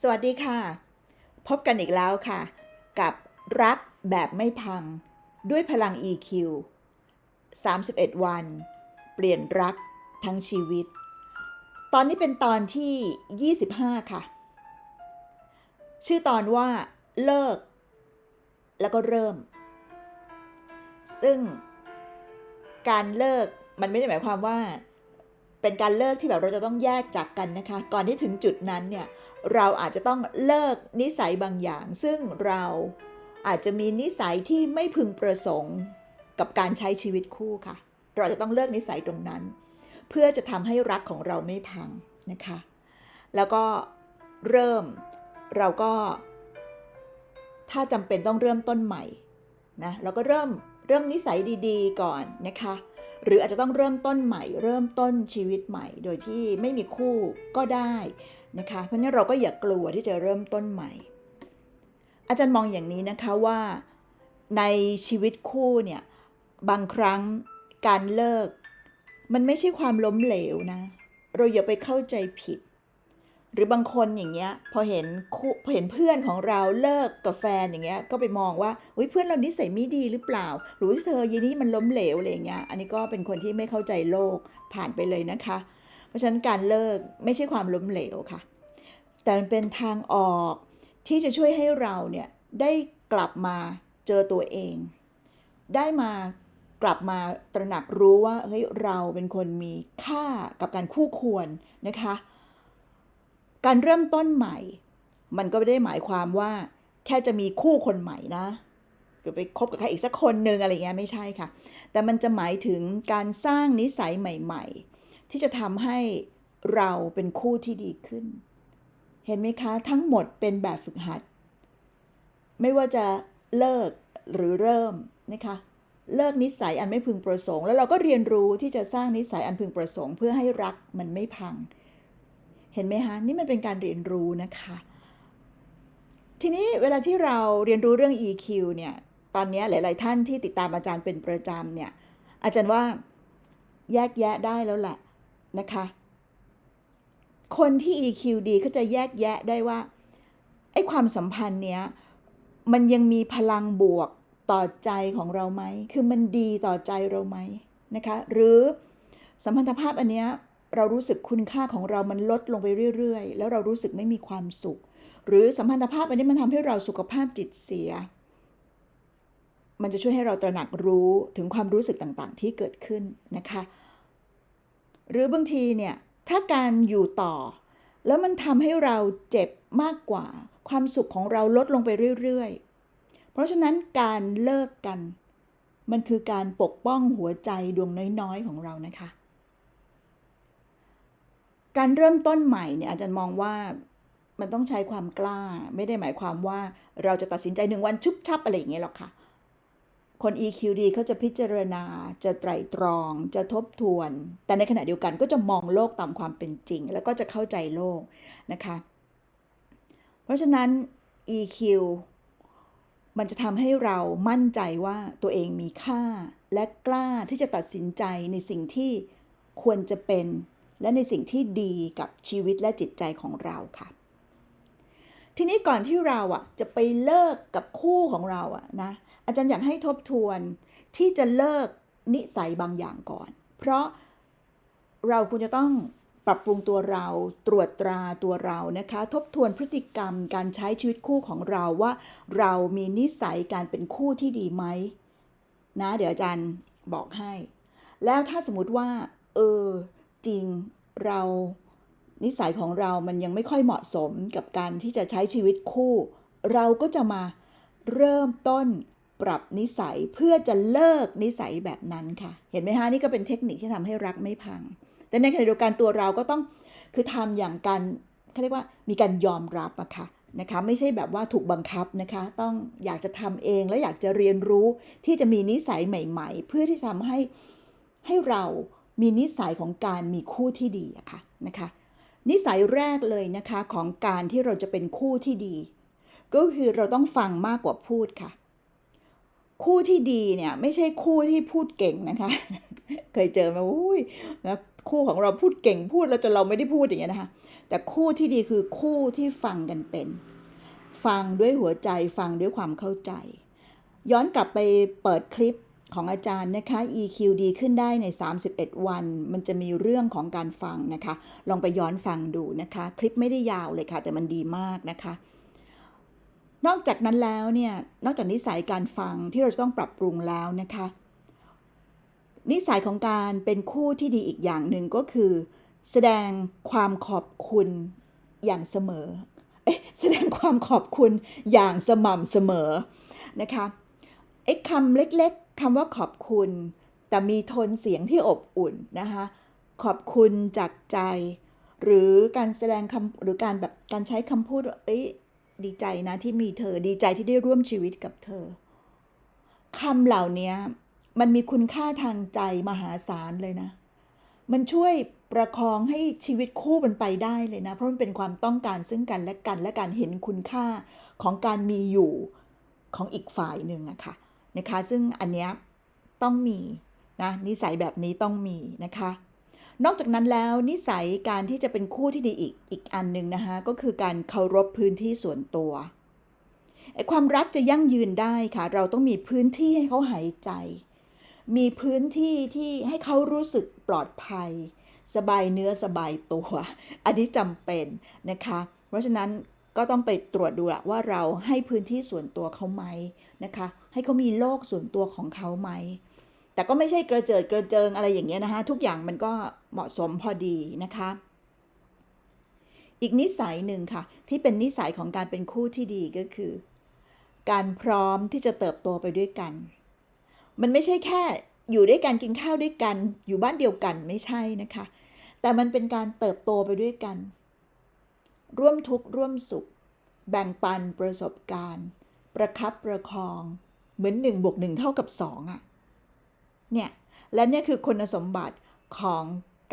สวัสดีค่ะ พบกันอีกแล้วค่ะ กับรักแบบไม่พัง ด้วยพลัง EQ 31 วัน เปลี่ยนรักทั้งชีวิต ตอนนี้เป็นตอนที่ 25 ค่ะ ชื่อตอนว่าเลิก แล้วก็เริ่ม ซึ่งการเลิกมันไม่ได้หมายความว่า เป็นการเลิกที่แบบเราจะต้องแยกจากกันนะคะ ก่อนที่ถึงจุดนั้นเนี่ยเราอาจจะต้องเลิกนิสัยบางอย่าง ซึ่งเราอาจจะมีนิสัยที่ไม่พึงประสงค์กับการใช้ชีวิตคู่ค่ะ เราจะต้องเลิกนิสัยตรงนั้น เพื่อจะทำให้รักของเราไม่พังนะคะ แล้วก็เริ่มเราก็ ถ้าจำเป็นต้องเริ่มต้นใหม่นะเราก็เริ่มเริ่มนิสัยดีๆ ก่อนนะคะ หรืออาจจะต้องเริ่มต้นใหม่ เริ่มต้นชีวิตใหม่ โดยที่ไม่มีคู่ก็ได้นะคะ เพราะนั้นเราก็อย่ากลัวที่จะเริ่มต้นใหม่ อาจารย์มองอย่างนี้นะคะว่าในชีวิตคู่เนี่ยบางครั้งการเลิก มันไม่ใช่ความล้มเหลวนะ เราอย่าไปเข้าใจผิด หรือบางคนอย่างเงี้ยพอเห็นพอเห็นเพื่อนของเราเลิกกับแฟนอย่างเงี้ยก็ไปมองว่าอุ้ยเพื่อนเรานิสัยไม่ดีหรือเปล่า หรือว่าเธอยีนี้มันล้มเหลวอะไรเงี้ยอันนี้ก็เป็นคนที่ไม่เข้าใจโลกผ่านไปเลยนะคะ เพราะฉะนั้นการเลิกไม่ใช่ความล้มเหลวค่ะ แต่มันเป็นทางออกที่จะช่วยให้เราเนี่ยได้กลับมาเจอตัวเอง ได้มากลับมาตระหนักรู้ว่าเฮ้ยเราเป็นคนมีค่ากับการคู่ควรนะคะ การเริ่มต้นใหม่ มันก็ไม่ได้หมายความว่า แค่จะมีคู่คนใหม่นะหรือไปคบกับใครอีกสักคนหนึ่งอะไรเงี้ยไม่ใช่ค่ะ แต่มันจะหมายถึงการสร้างนิสัยใหม่ ๆ ที่จะทำให้เราเป็นคู่ที่ดีขึ้น เห็นไหมคะ ทั้งหมดเป็นแบบฝึกหัด ไม่ว่าจะเลิกหรือเริ่มนะคะเลิกนิสัยอันไม่พึงประสงค์ แล้วเราก็เรียนรู้ที่จะสร้างนิสัยอันพึงประสงค์ เพื่อให้รักมันไม่พัง เห็นไหมคะนี่มันเป็นการเรียนรู้นะคะ ทีนี้เวลาที่เราเรียนรู้เรื่อง EQ เนี่ยตอนนี้หลาย ๆ ท่านที่ติดตามอาจารย์เป็นประจำเนี่ยอาจารย์ว่าแยกแยะได้แล้วแหละนะคะ คนที่ EQ ดีเขาจะแยกแยะได้ว่าไอ้ความสัมพันธ์เนี้ยมันยังมีพลังบวกต่อใจของเราไหม คือมันดีต่อใจเราไหมนะคะ หรือสัมพันธภาพอันเนี้ย เรารู้สึกคุณค่าของเรามันลดลงไปเรื่อยๆ แล้วเรารู้สึกไม่มีความสุข หรือสัมพันธภาพอันนี้มันทำให้เราสุขภาพจิตเสีย มันจะช่วยให้เราตระหนักรู้ถึงความรู้สึกต่างๆ ที่เกิดขึ้นนะคะ หรือบางทีเนี่ยถ้าการอยู่ต่อ แล้วมันทำให้เราเจ็บมากกว่า ความสุขของเราลดลงไปเรื่อยๆ เพราะฉะนั้นการเลิกกัน มันคือการปกป้องหัวใจดวงน้อยๆของเรานะคะ การเริ่มต้นใหม่เนี่ยอาจารย์มองว่ามันต้องใช้ความกล้า ไม่ได้หมายความว่าเราจะตัดสินใจหนึ่งวันชุบชับอะไรอย่างเงี้ยหรอกค่ะ คน EQ ดีเขาจะพิจารณา จะไตร่ตรอง จะทบทวน แต่ในขณะเดียวกันก็จะมองโลกตามความเป็นจริง แล้วก็จะเข้าใจโลกนะคะ เพราะฉะนั้น EQ มันจะทำให้เรามั่นใจว่าตัวเองมีค่า และกล้าที่จะตัดสินใจในสิ่งที่ควรจะเป็น และในสิ่งที่ดีกับชีวิตและจิตใจของเราค่ะ ทีนี้ก่อนที่เราอะจะไปเลิกกับคู่ของเราอะนะอาจารย์อยากให้ทบทวนที่จะเลิกนิสัยบางอย่างก่อน เพราะเราควรจะต้องปรับปรุงตัวเราตรวจตราตัวเรานะคะ ทบทวนพฤติกรรมการใช้ชีวิตคู่ของเราว่า เรามีนิสัยการเป็นคู่ที่ดีไหมนะ เดี๋ยวอาจารย์บอกให้ แล้วถ้าสมมติว่า เออ จริงเรานิสัยของเรามันยังไม่ค่อยเหมาะสมกับการที่จะใช้ชีวิตคู่ เราก็จะมาเริ่มต้นปรับนิสัยเพื่อจะเลิกนิสัยแบบนั้นค่ะ เห็นไหมคะนี่ก็เป็นเทคนิคที่ทำให้รักไม่พัง แต่ในขณะเดียวกันตัวเราก็ต้องคือทำอย่างการเขาเรียกว่ามีการยอมรับอะค่ะนะคะไม่ใช่แบบว่าถูกบังคับนะคะ ต้องอยากจะทำเองและอยากจะเรียนรู้ที่จะมีนิสัยใหม่ ๆ เพื่อที่จะทำให้ให้เรา มีนิสัยของการมีคู่ที่ดีอะค่ะนะคะนิสัยแรกเลยนะคะของการที่เราจะเป็นคู่ที่ดี ก็คือเราต้องฟังมากกว่าพูดค่ะ คู่ที่ดีเนี่ยไม่ใช่คู่ที่พูดเก่งนะคะ เคยเจอมาอุ้ยแล้วคู่ของเราพูดเก่งพูดแล้วจนเราไม่ได้พูดอย่างเงี้ยนะคะ แต่คู่ที่ดีคือคู่ที่ฟังกันเป็น ฟังด้วยหัวใจฟังด้วยความเข้าใจ ย้อนกลับไปเปิดคลิป ของอาจารย์นะคะ EQ ดีขึ้นได้ใน 31 วัน มันจะมีเรื่องของการฟังนะคะ ลองไปย้อนฟังดูนะคะ คลิปไม่ได้ยาวเลยค่ะ แต่มันดีมากนะคะ นอกจากนั้นแล้วเนี่ย นอกจากนิสัยการฟังที่เราจะต้องปรับปรุงแล้วนะคะ นิสัยของการเป็นคู่ที่ดีอีกอย่างหนึ่งก็คือ แสดงความขอบคุณอย่างเสมอเอ๊ะแสดงความขอบคุณอย่างสม่ำเสมอนะคะไอ้คำเล็ก คำว่าขอบคุณ แต่มีโทนเสียงที่อบอุ่นนะคะ ขอบคุณจากใจ หรือการแสดงคำหรือการแบบการใช้คำพูดว่าเอ้ยดีใจนะที่มีเธอดีใจที่ได้ร่วมชีวิตกับเธอคำเหล่านี้มันมีคุณค่าทางใจมหาศาลเลยนะ มันช่วยประคองให้ชีวิตคู่มันไปได้เลยนะ เพราะมันเป็นความต้องการซึ่งกันและกันและการเห็นคุณค่าของการมีอยู่ของอีกฝ่ายหนึ่งอะค่ะ นะคะ ซึ่งอันเนี้ยต้องมีนะนิสัยแบบนี้ต้องมีนะคะ นอกจากนั้นแล้วนิสัยการที่จะเป็นคู่ที่ดีอีกอีกอันหนึ่งนะคะก็คือการเคารพพื้นที่ส่วนตัวไอ้ความรักจะยั่งยืนได้ค่ะ เราต้องมีพื้นที่ให้เขาหายใจ มีพื้นที่ที่ให้เขารู้สึกปลอดภัย สบายเนื้อสบายตัว อันนี้จำเป็นนะคะ เพราะฉะนั้น ก็ต้องไปตรวจดูละว่าเราให้พื้นที่ส่วนตัวเขาไหมนะคะ ให้เขามีโลกส่วนตัวของเขาไหม แต่ก็ไม่ใช่กระเจิดกระเจิงอะไรอย่างเงี้ยนะคะ ทุกอย่างมันก็เหมาะสมพอดีนะคะ อีกนิสัยหนึ่งค่ะ ที่เป็นนิสัยของการเป็นคู่ที่ดีก็คือ การพร้อมที่จะเติบโตไปด้วยกัน มันไม่ใช่แค่อยู่ด้วยกันกินข้าวด้วยกัน อยู่บ้านเดียวกันไม่ใช่นะคะ แต่มันเป็นการเติบโตไปด้วยกัน ร่วมทุกข์ร่วมสุข แบ่งปันประสบการณ์ ประคับประคอง เหมือน1บวก1เท่ากับ2อะเนี่ยและเนี่ยคือคุณสมบัติของ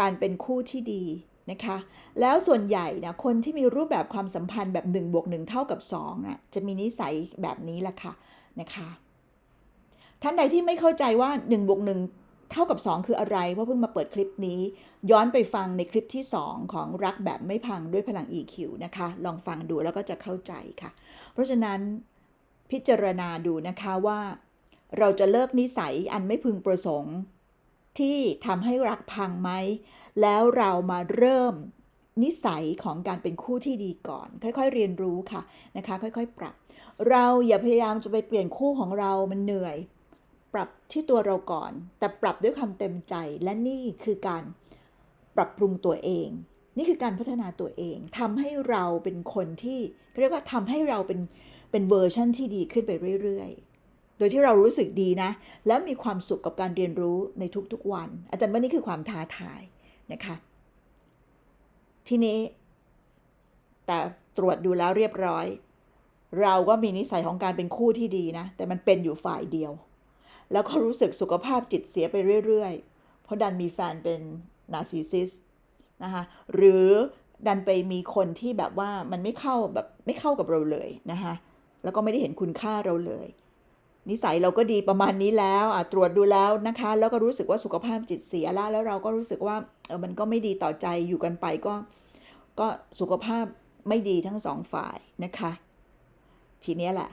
การเป็นคู่ที่ดีนะคะ แล้วส่วนใหญ่นะคนที่มีรูปแบบความสัมพันธ์แบบ1บวก1เท่ากับ2นะจะมีนิสัยแบบนี้แหละค่ะนะคะ ท่านใดที่ไม่เข้าใจว่า1บวก1 เท่ากับ 2 คืออะไรเพราะเพิ่งมาเปิดคลิปนี้ ย้อนไปฟังในคลิปที่ 2 ของรักแบบไม่พังด้วยพลัง EQ นะคะ ลองฟังดูแล้วก็จะเข้าใจค่ะ เพราะฉะนั้นพิจารณาดูนะคะว่า เราจะเลิกนิสัยอันไม่พึงประสงค์ ที่ทำให้รักพังไหม แล้วเรามาเริ่มนิสัยของการเป็นคู่ที่ดีก่อน ค่อยๆ เรียนรู้ค่ะนะคะ ค่อยๆ ปรับ เราอย่าพยายามจะไปเปลี่ยนคู่ของเรามันเหนื่อย ปรับที่ตัวเราก่อน แต่ปรับด้วยความเต็มใจและนี่คือการปรับปรุงตัวเอง นี่คือการพัฒนาตัวเองทำให้เราเป็นคนที่เรียกว่าทำให้เราเป็นเป็นเวอร์ชั่นที่ดีขึ้นไปเรื่อยๆ โดยที่เรารู้สึกดีนะ และมีความสุขกับการเรียนรู้ในทุกๆวัน อาจารย์ว่านี่คือความท้าทายนะคะ ทีนี้ แต่ตรวจดูแล้วเรียบร้อย เราก็มีนิสัยของการเป็นคู่ที่ดีนะ แต่มันเป็นอยู่ฝ่ายเดียว แล้วก็รู้สึกสุขภาพจิตเสียไปเรื่อยๆ เพราะดันมีแฟนเป็นนาร์ซิสซิสนะคะหรือดันไปมีคนที่แบบว่ามันไม่เข้าแบบไม่เข้ากับเราเลยนะคะแล้วก็ไม่ได้เห็นคุณค่าเราเลย นิสัยเราก็ดีประมาณนี้แล้วตรวจดูแล้วนะคะ แล้วก็รู้สึกว่าสุขภาพจิตเสียแล้วแล้วเราก็รู้สึกว่าเออมันก็ไม่ดีต่อใจอยู่กันไปก็ ก็สุขภาพไม่ดีทั้งสองฝ่ายนะคะ ทีนี้แหละ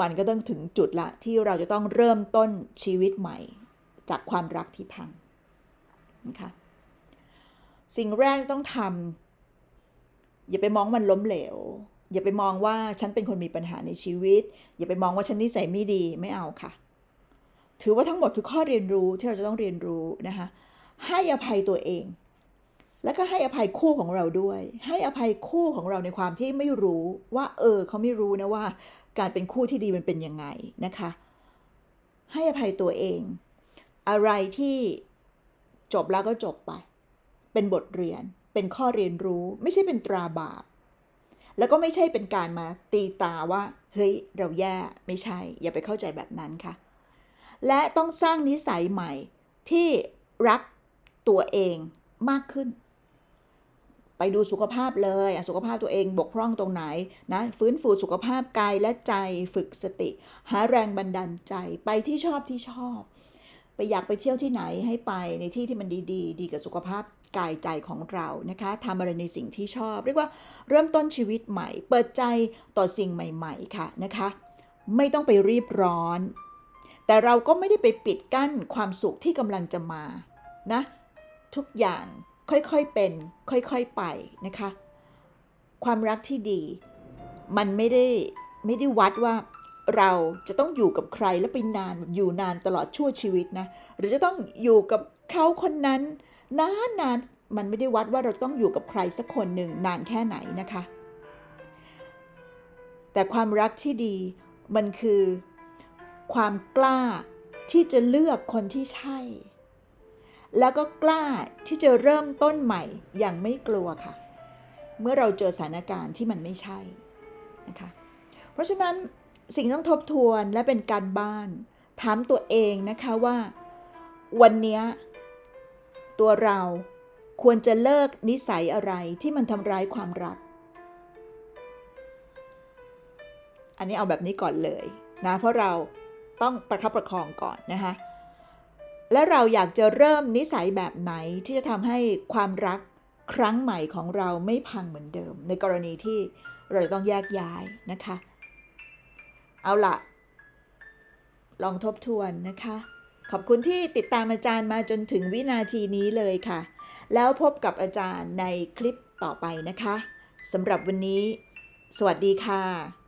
มันก็ต้องถึงจุดละที่เราจะต้องเริ่มต้นชีวิตใหม่ จากความรักที่พังนะคะสิ่งแรกต้องทำอย่าไปมองมันล้มเหลว อย่าไปมองว่าฉันเป็นคนมีปัญหาในชีวิต อย่าไปมองว่าฉันนิสัยไม่ดีไม่เอาค่ะ ถือว่าทั้งหมดคือข้อเรียนรู้ที่เราจะต้องเรียนรู้นะคะให้อภัยตัวเอง แล้วก็ให้อภัยคู่ของเราด้วย ให้อภัยคู่ของเราในความที่ไม่รู้ว่าเออเขาไม่รู้นะว่า การเป็นคู่ที่ดีมันเป็นยังไงนะคะ ให้อภัยตัวเอง อะไรที่จบแล้วก็จบไป เป็นบทเรียน เป็นข้อเรียนรู้ ไม่ใช่เป็นตราบาป แล้วก็ไม่ใช่เป็นการมาตีตาว่า เฮ้ย เราแย่ไม่ใช่ อย่าไปเข้าใจแบบนั้นค่ะ และต้องสร้างนิสัยใหม่ที่รักตัวเองมากขึ้น ไปดูสุขภาพเลยสุขภาพตัวเองบกพร่องตรงไหนนะฟื้นฟูสุขภาพกายและใจฝึกสติ หาแรงบันดาลใจไปที่ชอบที่ชอบ ไปอยากไปเที่ยวที่ไหนให้ไปในที่ที่มันดีๆดีกับสุขภาพกายใจของเรานะคะทำอะไรในสิ่งที่ชอบ เรียกว่าเริ่มต้นชีวิตใหม่ เปิดใจต่อสิ่งใหม่ ๆ ค่ะนะคะ ไม่ต้องไปรีบร้อน แต่เราก็ไม่ได้ไปปิดกั้นความสุขที่กำลังจะมานะทุกอย่าง ค่อยๆเป็น ค่อยๆไปนะคะ ความรักที่ดี มันไม่ได้ไม่ได้วัดว่าเราจะต้องอยู่กับใครแล้วไปนานอยู่นานตลอดชั่วชีวิตนะหรือจะต้องอยู่กับเขาคนนั้น นานนานๆมันไม่ได้วัดว่าเราต้องอยู่กับใครสักคนหนึ่งนานแค่ไหนนะคะ แต่ความรักที่ดีมันคือความกล้าที่จะเลือกคนที่ใช่ แล้วก็กล้าที่จะเริ่มต้นใหม่อย่างไม่กลัวค่ะ เมื่อเราเจอสถานการณ์ที่มันไม่ใช่นะคะเพราะฉะนั้นสิ่งต้องทบทวนและเป็นการบ้าน ถามตัวเองนะคะว่า วันนี้ตัวเราควรจะเลิกนิสัยอะไรที่มันทำร้ายความรัก อันนี้เอาแบบนี้ก่อนเลยนะเพราะเราต้องประคับประคองก่อนนะคะ และเราอยากจะเริ่มนิสัยแบบไหนที่จะทำให้ความรักครั้งใหม่ของเราไม่พังเหมือนเดิม ในกรณีที่เราจะต้องแยกย้ายนะคะ เอาละลองทบทวนนะคะ ขอบคุณที่ติดตามอาจารย์มาจนถึงวินาทีนี้เลยค่ะ แล้วพบกับอาจารย์ในคลิปต่อไปนะคะสำหรับวันนี้ สวัสดีค่ะ